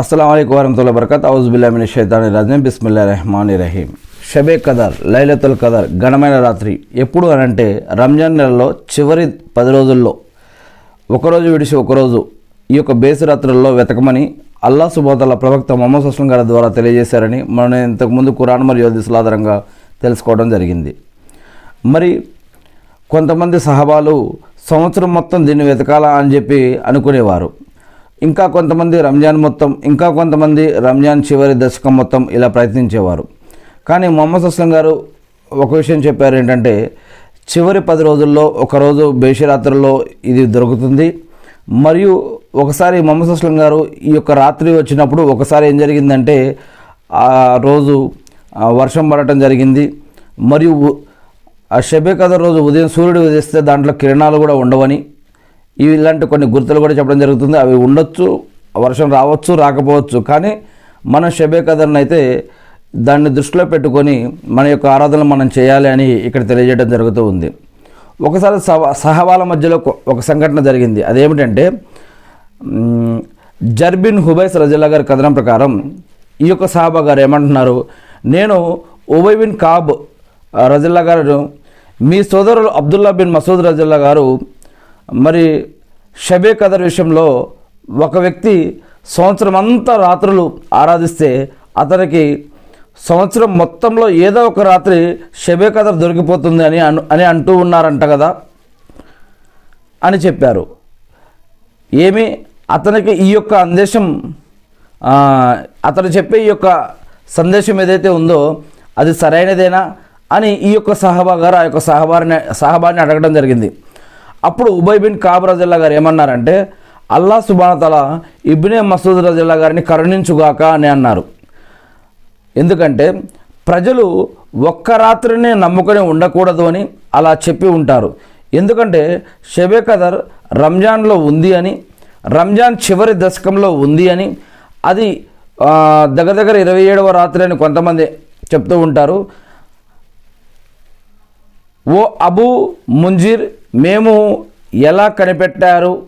అస్సలం అయికు వరహతుల్లా బరకత్ ఔజుబుల్లామిని షైతాని రజం బిస్మిల్లా రెహమాన్ రహీం షబే కదర్ లైలతుల్ కదర్ ఘనమైన రాత్రి ఎప్పుడు అని అంటే రంజాన్ నెలలో చివరి పది రోజుల్లో. ఒకరోజు విడిచి ఒకరోజు ఈ యొక్క బేసి రాత్రుల్లో వెతకమని అల్లా సుబోతల ప్రవక్త మొహమ్మద్ అస్లం గారి ద్వారా తెలియజేశారని మనం ఇంతకుముందు కురాన్ మరియు హదీసుల ఆధారంగా తెలుసుకోవడం జరిగింది. మరి కొంతమంది సహబాలు సంవత్సరం మొత్తం దీన్ని వెతకాలా అని చెప్పి అనుకునేవారు. ఇంకా కొంతమంది రంజాన్ మొత్తం ఇంకా కొంతమంది రంజాన్ చివరి దశకం మొత్తం ఇలా ప్రయత్నించేవారు. కానీ మొహమ్మద్ అస్లం గారు ఒక విషయం చెప్పారు ఏంటంటే చివరి పది రోజుల్లో ఒకరోజు బేషరాత్రుల్లో ఇది దొరుకుతుంది. మరియు ఒకసారి మొహమ్మద్ అస్లం గారు ఈ యొక్క రాత్రి వచ్చినప్పుడు ఒకసారి ఏం జరిగిందంటే ఆ రోజు వర్షం పడటం జరిగింది. మరియు ఆ షబే కథ రోజు ఉదయం సూర్యుడు ఉదయిస్తే దాంట్లో కిరణాలు కూడా ఉండవని ఇలాంటి కొన్ని గుర్తులు కూడా చెప్పడం జరుగుతుంది. అవి ఉండొచ్చు వర్షం రావచ్చు రాకపోవచ్చు. కానీ మన షబే కదర్ని అయితే దాన్ని దృష్టిలో పెట్టుకొని మన యొక్క ఆరాధన మనం చేయాలి అని ఇక్కడ తెలియజేయడం జరుగుతూ ఉంది. ఒకసారి సహ సహవాల మధ్యలో ఒక- సంఘటన జరిగింది. అదేమిటంటే జర్బిన్ హుబైస్ రజల్లా గారి కథనం ప్రకారం ఈ యొక్క సహాబా గారు ఏమంటున్నారు నేను ఉబై బిన్ కాబ్ రజల్లా గారు మీ సోదరులు అబ్దుల్లా బిన్ మసూద్ రజల్లా గారు మరి షబే కదర్ విషయంలో ఒక వ్యక్తి సంవత్సరం అంతా రాత్రులు ఆరాధిస్తే అతనికి సంవత్సరం మొత్తంలో ఏదో ఒక రాత్రి షబే కదర్ దొరికిపోతుంది అని అను అని అంటూ ఉన్నారంట కదా అని చెప్పారు. ఏమి? అతనికి ఈ యొక్క సందేశం అతను చెప్పే ఈ యొక్క సందేశం ఏదైతే ఉందో అది సరైనదేనా అని ఈ యొక్క సహబా గారు ఆ యొక్క సహబారిని సహబాని అడగడం జరిగింది. అప్పుడు ఉబై బిన్ కాబ్ రజల్లా గారు ఏమన్నారంటే అల్లా సుబానతల ఇబ్నే మసూద్ రజల్లా గారిని కరుణించుగాక అని అన్నారు. ఎందుకంటే ప్రజలు ఒక్క రాత్రినే నమ్ముకొని ఉండకూడదు అని అలా చెప్పి ఉంటారు. ఎందుకంటే షబే కదర్ రంజాన్లో ఉంది అని రంజాన్ చివరి దశకంలో ఉంది అని అది దగ్గర దగ్గర ఇరవై ఏడవ రాత్రి అని కొంతమంది చెప్తూ ఉంటారు. ఓ అబు ముంజీర్ మేము ఎలా కనిపెట్టారు?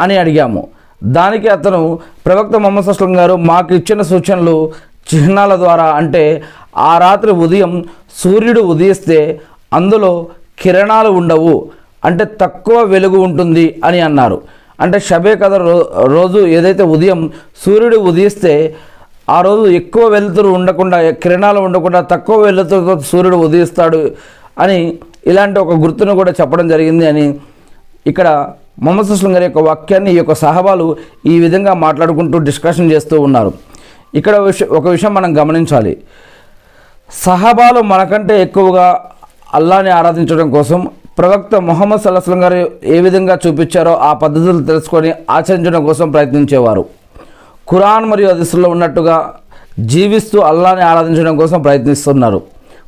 అని అడిగాము. దానికి అతను ప్రవక్త మొహమ్మద్ సస్లం గారు మాకు ఇచ్చిన సూచనలు చిహ్నాల ద్వారా అంటే ఆ రాత్రి ఉదయం సూర్యుడు ఉదయిస్తే అందులో కిరణాలు ఉండవు అంటే తక్కువ వెలుగు ఉంటుంది అని అన్నారు. అంటే షబే కథ రో రోజు ఏదైతే ఉదయం సూర్యుడు ఉదయిస్తే ఆ రోజు ఎక్కువ వెలుతురు ఉండకుండా కిరణాలు ఉండకుండా తక్కువ వెలుతురుతో సూర్యుడు ఉదయిస్తాడు అని ఇలాంటి ఒక గుర్తును కూడా చెప్పడం జరిగింది అని ఇక్కడ మొహమ్మద్ సుస్లం గారి యొక్క వాక్యాన్ని ఈ యొక్క సహబాలు ఈ విధంగా మాట్లాడుకుంటూ డిస్కషన్ చేస్తూ ఉన్నారు. ఇక్కడ ఒక విషయం మనం గమనించాలి. సహబాలు మనకంటే ఎక్కువగా అల్లాని ఆరాధించడం కోసం ప్రవక్త మొహమ్మద్ సల్లాహం గారు ఏ విధంగా చూపించారో ఆ పద్ధతులు తెలుసుకొని ఆచరించడం కోసం ప్రయత్నించేవారు. ఖురాన్ మరియు అదిస్సులో ఉన్నట్టుగా జీవిస్తూ అల్లాని ఆరాధించడం కోసం ప్రయత్నిస్తున్నారు.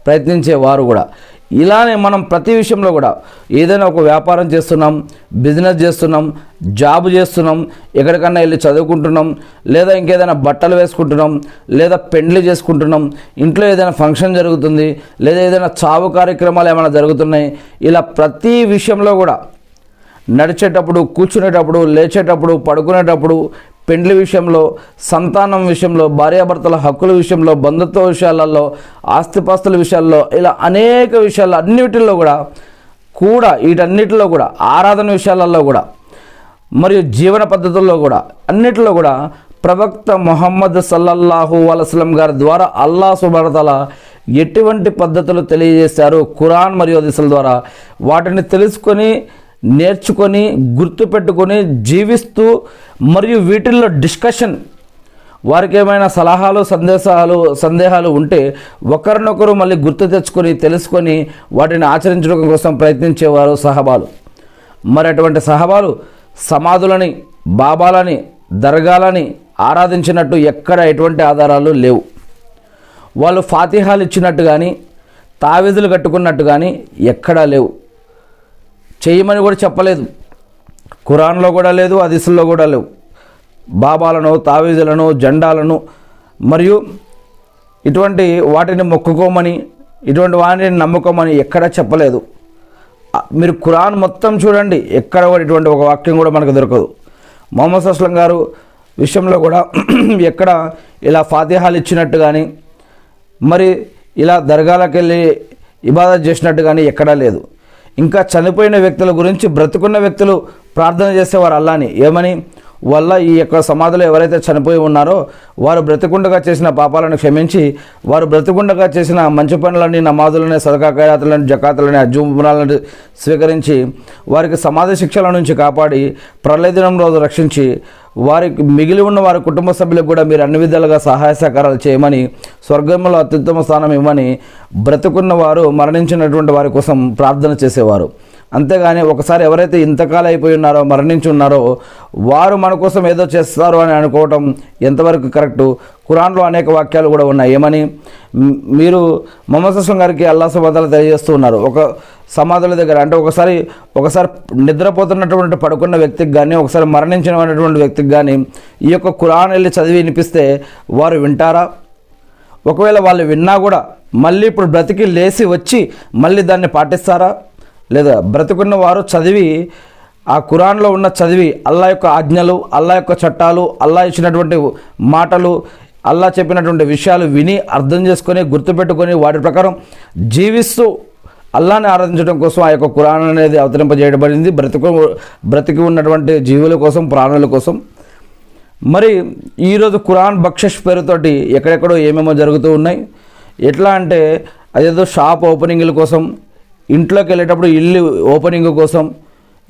ప్రయత్నించేవారు కూడా. ఇలానే మనం ప్రతి విషయంలో కూడా ఏదైనా ఒక వ్యాపారం చేస్తున్నాం బిజినెస్ చేస్తున్నాం జాబ్ చేస్తున్నాం ఎక్కడికన్నా వెళ్ళి చదువుకుంటున్నాం లేదా ఇంకేదైనా బట్టలు వేసుకుంటున్నాం లేదా పెండ్లి చేసుకుంటున్నాం ఇంట్లో ఏదైనా ఫంక్షన్ జరుగుతుంది లేదా ఏదైనా చావు కార్యక్రమాలు ఏమైనా జరుగుతున్నాయి ఇలా ప్రతి విషయంలో కూడా నడిచేటప్పుడు కూర్చునేటప్పుడు లేచేటప్పుడు పడుకునేటప్పుడు పెండ్లి విషయంలో సంతానం విషయంలో భార్యాభర్తల హక్కుల విషయంలో బంధుత్వ విషయాలలో ఆస్తిపాస్తుల విషయాల్లో ఇలా అనేక విషయాల్లో అన్నిటిలో కూడా కూడా వీటన్నిటిలో కూడా ఆరాధన విషయాలలో కూడా మరియు జీవన పద్ధతుల్లో కూడా అన్నిటిలో కూడా ప్రవక్త మొహమ్మద్ సల్లల్లాహు అలస్లం గారి ద్వారా అల్లా సుబరతల ఎటువంటి పద్ధతులు తెలియజేశారు? ఖురాన్ మరియు హదీసుల ద్వారా వాటిని తెలుసుకొని నేర్చుకొని గుర్తుపెట్టుకొని జీవిస్తూ మరియు వీటిల్లో డిస్కషన్. వారికి ఏమైనా సలహాలు సందేశాలు సందేహాలు ఉంటే ఒకరినొకరు మళ్ళీ గుర్తు తెచ్చుకొని తెలుసుకొని వాటిని ఆచరించడం కోసం ప్రయత్నించేవారు సహబాలు. మరి అటువంటి సహబాలు సమాధులని బాబాలని దర్గాలని ఆరాధించినట్టు ఎక్కడ ఎటువంటి ఆధారాలు లేవు. వాళ్ళు ఫాతిహాలు ఇచ్చినట్టు కానీ తావీదులు కట్టుకున్నట్టు కానీ ఎక్కడా లేవు. చేయమని కూడా చెప్పలేదు. ఖురాన్లో కూడా లేదు అదిసుల్లో కూడా లేవు. బాబాలను తావీజులను జెండాలను మరియు ఇటువంటి వాటిని మొక్కుకోమని ఇటువంటి వాటిని నమ్ముకోమని ఎక్కడా చెప్పలేదు. మీరు ఖురాన్ మొత్తం చూడండి ఎక్కడ కూడా ఇటువంటి ఒక వాక్యం కూడా మనకు దొరకదు. మొహమ్మద్ అస్లం గారు విషయంలో కూడా ఎక్కడ ఇలా ఫాతిహాలు ఇచ్చినట్టు కానీ మరి ఇలా దర్గాలకు వెళ్ళి ఇబాదత్ చేసినట్టు కానీ ఎక్కడా లేదు. ఇంకా చనిపోయిన వ్యక్తుల గురించి బ్రతుకున్న వ్యక్తులు ప్రార్థన చేసేవారు అల్లాని. ఏమని? వల్ల ఈ యొక్క సమాధిలో ఎవరైతే చనిపోయి ఉన్నారో వారు బ్రతికుండగా చేసిన పాపాలను క్షమించి వారు బ్రతికుండగా చేసిన మంచి పనులని నమాజులని సదకా ఖైరాతులని జకాతులని అజుమరాలను స్వీకరించి వారికి సమాధి శిక్షల నుంచి కాపాడి ప్రళయ దినం రోజు రక్షించి వారికి మిగిలి ఉన్న వారి కుటుంబ సభ్యులకు కూడా మీరు అన్ని విధాలుగా సహాయ సహకారాలు చేయమని స్వర్గంలో అత్యుత్తమ స్థానం ఇవ్వమని బ్రతుకున్న వారు మరణించినటువంటి వారి కోసం ప్రార్థన చేసేవారు. అంతేగాని ఒకసారి ఎవరైతే ఇంతకాలం అయిపోయి ఉన్నారో మరణించి ఉన్నారో వారు మన కోసం ఏదో చేస్తారు అని అనుకోవటం ఎంతవరకు కరెక్టు? ఖురాన్లో అనేక వాక్యాలు కూడా ఉన్నాయి. ఏమని? మీరు మొహమ్మద్ అస్లం గారికి అల్లా సుబాదాలు తెలియజేస్తూ ఉన్నారు. ఒక సమాధుల దగ్గర అంటే ఒకసారి ఒకసారి నిద్రపోతున్నటువంటి పడుకున్న వ్యక్తికి కానీ ఒకసారి మరణించినటువంటి వ్యక్తికి కానీ ఈ యొక్క ఖురాన్ వెళ్ళి చదివి వినిపిస్తే వారు వింటారా? ఒకవేళ వాళ్ళు విన్నా కూడా మళ్ళీ ఇప్పుడు బ్రతికి లేచి వచ్చి మళ్ళీ దాన్ని పాటిస్తారా? లేదా బ్రతికున్న వారు చదివి ఆ ఖురాన్లో ఉన్న చదివి అల్లా యొక్క ఆజ్ఞలు అల్లా యొక్క చట్టాలు అల్లా ఇచ్చినటువంటి మాటలు అల్లా చెప్పినటువంటి విషయాలు విని అర్థం చేసుకొని గుర్తుపెట్టుకొని వాటి ప్రకారం జీవిస్తూ అల్లాని ఆరాధించడం కోసం ఆ యొక్క ఖురాన్ అనేది అవతరింపజేయబడింది. బ్రతుకు బ్రతికి ఉన్నటువంటి జీవుల కోసం ప్రాణుల కోసం. మరి ఈరోజు ఖురాన్ బక్షష్ పేరుతోటి ఎక్కడెక్కడో ఏమేమో జరుగుతూ ఉన్నాయి. ఎట్లా అంటే అదేదో షాప్ ఓపెనింగ్ల కోసం ఇంట్లోకి వెళ్ళేటప్పుడు ఇల్లు ఓపెనింగ్ కోసం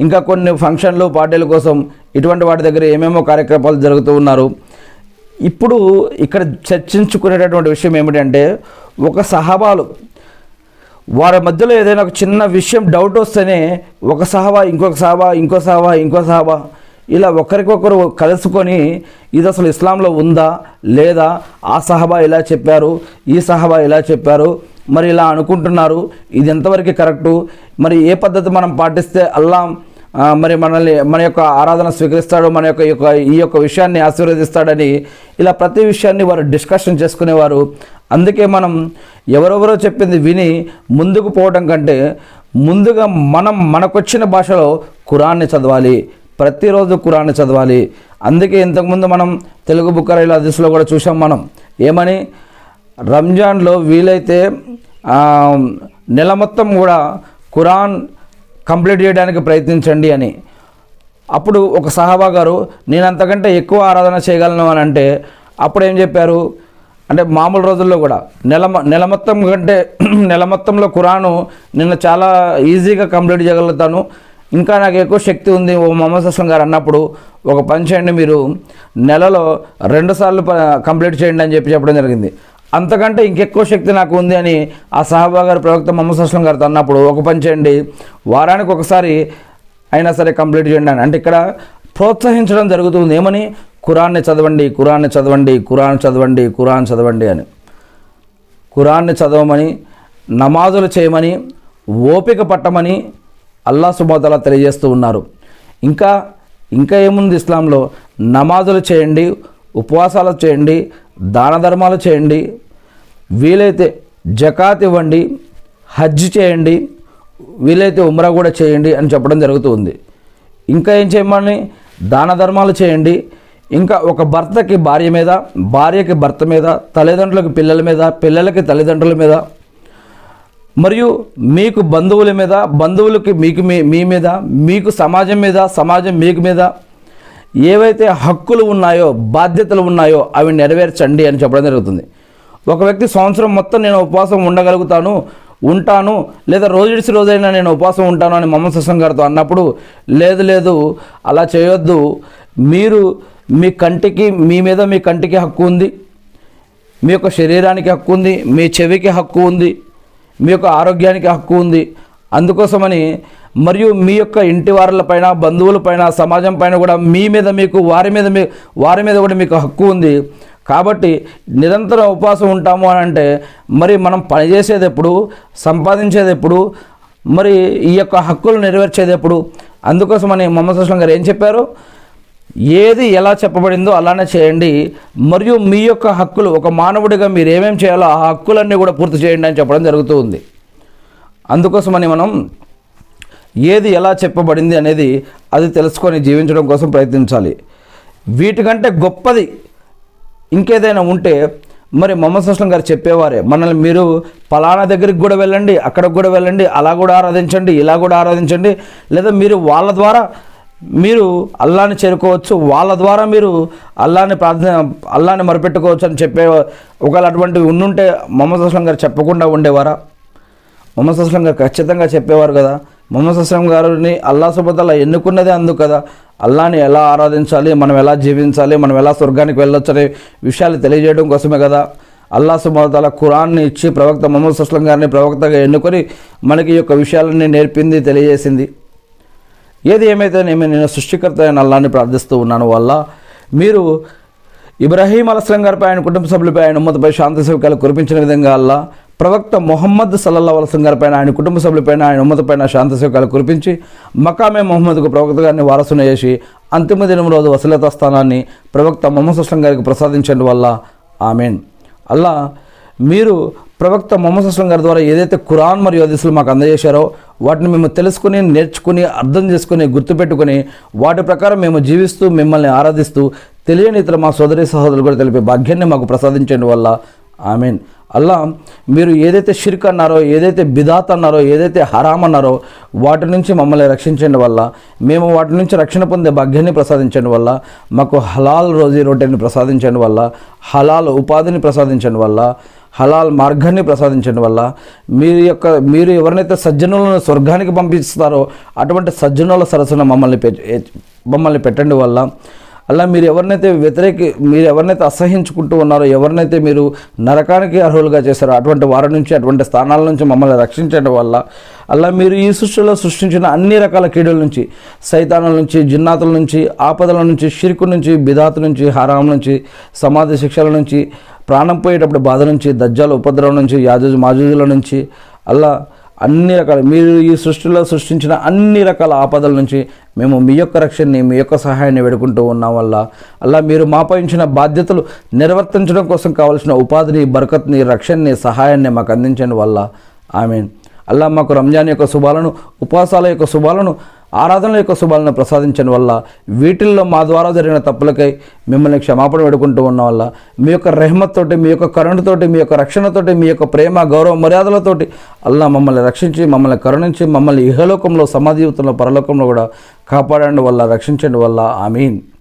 ఇంకా కొన్ని ఫంక్షన్లు పార్టీల కోసం ఇటువంటి వాటి దగ్గర ఏమేమో కార్యక్రమాలు జరుగుతూ ఉన్నారు. ఇప్పుడు ఇక్కడ చర్చించుకునేటటువంటి విషయం ఏమిటంటే ఒక సహబాలు వారి మధ్యలో ఏదైనా ఒక చిన్న విషయం డౌట్ వస్తేనే ఒక సహబా ఇంకొక సహబా ఇంకో సహబా ఇంకో సహబా ఇలా ఒకరికొకరు కలుసుకొని ఇది అసలు ఇస్లాంలో ఉందా లేదా ఆ సహబా ఇలా చెప్పారు ఈ సహబా ఇలా చెప్పారు మరి ఇలా అనుకుంటున్నారు ఇది ఎంతవరకు కరెక్టు మరి ఏ పద్ధతి మనం పాటిస్తే అల్లాం మరి మనల్ని మన యొక్క ఆరాధన స్వీకరిస్తాడు మన యొక్క ఈ యొక్క ఈ యొక్క విషయాన్ని ఆశీర్వదిస్తాడని ఇలా ప్రతి విషయాన్ని వారు డిస్కషన్ చేసుకునేవారు. అందుకే మనం ఎవరెవరో చెప్పింది విని ముందుకు పోవడం కంటే ముందుగా మనం మనకొచ్చిన భాషలో ఖురాన్ని చదవాలి. ప్రతిరోజు ఖురాన్ని చదవాలి. అందుకే ఇంతకుముందు మనం తెలుగు బుక్కరైల దిశలో కూడా చూసాం మనం. ఏమని? రంజాన్లో వీలైతే నెల మొత్తం కూడా ఖురాన్ కంప్లీట్ చేయడానికి ప్రయత్నించండి అని. అప్పుడు ఒక సహాబా గారు నేను అంతకంటే ఎక్కువ ఆరాధన చేయగలను అని అంటే అప్పుడు ఏం చెప్పారు? అంటే మామూలు రోజుల్లో కూడా నెల నెల మొత్తం కంటే నెల మొత్తంలో కురాను నిన్న చాలా ఈజీగా కంప్లీట్ చేయగలుగుతాను. ఇంకా నాకు ఎక్కువ శక్తి ఉంది ఓ మొహమ్మద్ అస్లం గారు అన్నప్పుడు ఒక పని చేయండి మీరు నెలలో రెండు సార్లు ప- కంప్లీట్ చేయండి అని చెప్పి చెప్పడం జరిగింది. అంతకంటే ఇంకెక్కువ శక్తి నాకు ఉంది అని ఆ సహాబా గారు ప్రవక్త మొహమ్మద్ అస్లం గారితో అన్నప్పుడు ఒక పని చేయండి. వారానికి ఒకసారి అయినా సరే కంప్లీట్ చేయండి అని. అంటే ఇక్కడ ప్రోత్సహించడం జరుగుతుంది. ఏమని? ఖురాన్ని చదవండి కురాన్ని చదవండి కురాన్ చదవండి కురాన్ చదవండి అని. ఖురాన్ని చదవమని నమాజులు చేయమని ఓపిక పట్టమని అల్లా సుబాతలా తెలియజేస్తూ ఉన్నారు. ఇంకా ఇంకా ఏముంది ఇస్లాంలో? నమాజులు చేయండి ఉపవాసాలు చేయండి దాన ధర్మాలు చేయండి వీలైతే జకాత్ ఇవ్వండి హజ్ చేయండి వీలైతే ఉమ్రా కూడా చేయండి అని చెప్పడం జరుగుతుంది. ఇంకా ఏం చేయమని దాన ధర్మాలు చేయండి. ఇంకా ఒక భర్తకి భార్య మీద భార్యకి భర్త మీద తల్లిదండ్రులకి పిల్లల మీద పిల్లలకి తల్లిదండ్రుల మీద మరియు మీకు బంధువుల మీద బంధువులకి మీకు మీ మీ మీద మీకు సమాజం మీద సమాజం మీకు మీద ఏవైతే హక్కులు ఉన్నాయో బాధ్యతలు ఉన్నాయో అవి నెరవేర్చండి అని చెప్పడం జరుగుతుంది. ఒక వ్యక్తి సంవత్సరం మొత్తం నేను ఉపవాసం ఉండగలుగుతాను ఉంటాను లేదా రోజుడిసి రోజైనా నేను ఉపవాసం ఉంటాను అని మమ్మ సుసం గారితో అన్నప్పుడు లేదు లేదు అలా చేయొద్దు. మీరు మీ కంటికి మీ మీద మీ కంటికి హక్కు ఉంది. మీ యొక్క శరీరానికి హక్కు ఉంది మీ చెవికి హక్కు ఉంది మీ యొక్క ఆరోగ్యానికి హక్కు ఉంది. అందుకోసమని మరియు మీ యొక్క ఇంటి వారులపైన బంధువులపైన సమాజం పైన కూడా మీ మీద మీకు వారి మీద మీ వారి మీద కూడా మీకు హక్కు ఉంది. కాబట్టి నిరంతరం ఉపవాసం ఉంటాము అని అంటే మరి మనం పనిచేసేది ఎప్పుడు? సంపాదించేది ఎప్పుడు? మరి ఈ యొక్క హక్కులు నెరవేర్చేది ఎప్పుడు? అందుకోసమని మొహమ్మద్ సుస్లం గారు ఏం చెప్పారు? ఏది ఎలా చెప్పబడిందో అలానే చేయండి. మరియు మీ యొక్క హక్కులు ఒక మానవుడిగా మీరు ఏమేమి చేయాలో ఆ హక్కులన్నీ కూడా పూర్తి చేయండి అని చెప్పడం జరుగుతూ ఉంది. అందుకోసమని మనం ఏది ఎలా చెప్పబడింది అనేది అది తెలుసుకొని జీవించడం కోసం ప్రయత్నించాలి. వీటికంటే గొప్పది ఇంకేదైనా ఉంటే మరి మొహమ్మద్ సుస్లం గారు చెప్పేవారే మనల్ని మీరు ఫలానా దగ్గరికి కూడా వెళ్ళండి అక్కడికి కూడా వెళ్ళండి అలా కూడా ఆరాధించండి ఇలా కూడా ఆరాధించండి. లేదా మీరు వాళ్ళ ద్వారా మీరు అల్లాని చేరుకోవచ్చు వాళ్ళ ద్వారా మీరు అల్లాని ప్రార్థన అల్లాని మరిపెట్టుకోవచ్చు అని చెప్పే ఒకవేళ అటువంటివి ఉండుంటే మొహమ్మద్ సుస్లం గారు చెప్పకుండా ఉండేవారా? మొహమ్మద్ అస్లం గారు ఖచ్చితంగా చెప్పేవారు కదా. మొహమ్మద్ అస్లం గారిని అల్లా సుబతల్లా ఎన్నుకున్నదే అందుకు కదా అల్లాని ఎలా ఆరాధించాలి మనం ఎలా జీవించాలి మనం ఎలా స్వర్గానికి వెళ్ళొచ్చు అనే విషయాలు తెలియజేయడం కోసమే కదా. అల్లా సుమతాల ఖురాన్ని ఇచ్చి ప్రవక్త మొహమ్మద్ సుస్లం గారిని ప్రవక్తగా ఎన్నుకొని మనకి ఈ యొక్క విషయాలన్నీ నేర్పింది తెలియజేసింది. ఏది ఏమైతే నేను సృష్టికర్త అయిన అల్లాన్ని ప్రార్థిస్తూ ఉన్నాను వల్ల మీరు ఇబ్రాహీం అలస్లం గారిపై ఆయన కుటుంబ సభ్యులపై ఆయన ఉమ్మతపై శాంతి సౌకాలు కురిపించిన విధంగా అల్లా ప్రవక్త మొహమ్మద్ సల్లల్లా వలసం గారిపైన ఆయన కుటుంబ సభ్యులపైన ఆయన ఉమ్మతపైన శాంతశోకాలు కురిపించి మకామే మొహమ్మద్కు ప్రవక్త గారిని వారసున చేసి అంతిమ దినం రోజు వసలత స్థానాన్ని ప్రవక్త మొహమ్మద్ సుస్లం గారికి ప్రసాదించండి వల్ల. ఆమెన్. అల్లా మీరు ప్రవక్త మొహమ్మద్ సుస్లం గారి ద్వారా ఏదైతే ఖురాన్ మరియు హదీసులు మాకు అందజేశారో వాటిని మేము తెలుసుకుని నేర్చుకుని అర్థం చేసుకుని గుర్తుపెట్టుకుని వాటి ప్రకారం మేము జీవిస్తూ మిమ్మల్ని ఆరాధిస్తూ తెలియని ఇతర మా సోదరి సహోదరులు కూడా తెలిపే భాగ్యాన్ని మాకు ప్రసాదించండి వల్ల. ఆమెన్. అల్లా మీరు ఏదైతే షిర్క్ అన్నారో ఏదైతే బిదాత్ అన్నారో ఏదైతే హరామ్ అన్నారో వాటి నుంచి మమ్మల్ని రక్షించండి వల్ల మేము వాటి నుంచి రక్షణ పొందే భాగ్యాన్ని ప్రసాదించండి వల్ల మాకు హలాల్ రోజీ రొట్టెని ప్రసాదించండి వల్ల హలాల్ ఉపాధిని ప్రసాదించండి వల్ల హలాల్ మార్గాన్ని ప్రసాదించండి వల్ల మీరు యొక్క మీరు ఎవరినైతే సజ్జనులను స్వర్గానికి పంపిస్తారో అటువంటి సజ్జనుల సరసన మమ్మల్ని మమ్మల్ని పెట్టండి వల్ల అలా మీరు ఎవరినైతే వ్యతిరేక మీరు ఎవరినైతే అసహించుకుంటూ ఉన్నారో ఎవరినైతే మీరు నరకానికి అర్హులుగా చేశారో అటువంటి వారి నుంచి అటువంటి స్థానాల నుంచి మమ్మల్ని రక్షించడం వల్ల అలా మీరు ఈ సృష్టిలో సృష్టించిన అన్ని రకాల కీడుల నుంచి సైతానుల నుంచి జిన్నాతుల నుంచి ఆపదల నుంచి షిరుకు నుంచి బిదాతు నుంచి హరాం నుంచి సమాధి శిక్షల నుంచి ప్రాణం పోయేటప్పుడు బాధ నుంచి దజ్జాల ఉపద్రవం నుంచి యాజు మాజుజుల నుంచి అల్లా అన్ని రకాల మీరు ఈ సృష్టిలో సృష్టించిన అన్ని రకాల ఆపదల నుంచి మేము మీ యొక్క రక్షణని మీ యొక్క సహాయాన్ని వేడుకుంటూ ఉన్నాం వల్ల అలా మీరు మాపాయించిన బాధ్యతలు నిర్వర్తించడం కోసం కావాల్సిన ఉపాధిని బరకత్ని రక్షణని సహాయాన్ని మాకు అందించండి వల్ల ఆమె అల్లా మాకు రంజాన్ యొక్క శుభాలను ఉపవాసాల యొక్క శుభాలను ఆరాధనల యొక్క శుభాలను ప్రసాదించడం వల్ల వీటిల్లో మా ద్వారా జరిగిన తప్పులకై మిమ్మల్ని క్షమాపణ వేడుకుంటూ ఉన్న వల్ల మీ యొక్క రెహమత్తోటి మీ యొక్క కరుణతోటి మీ యొక్క రక్షణతోటి మీ యొక్క ప్రేమ గౌరవ మర్యాదలతోటి అల్లా మమ్మల్ని రక్షించి మమ్మల్ని కరుణించి మమ్మల్ని ఇహలోకంలో సమాధి జీవితంలో పరలోకంలో కూడా కాపాడండి వల్ల రక్షించండి వల్ల ఆమీన్.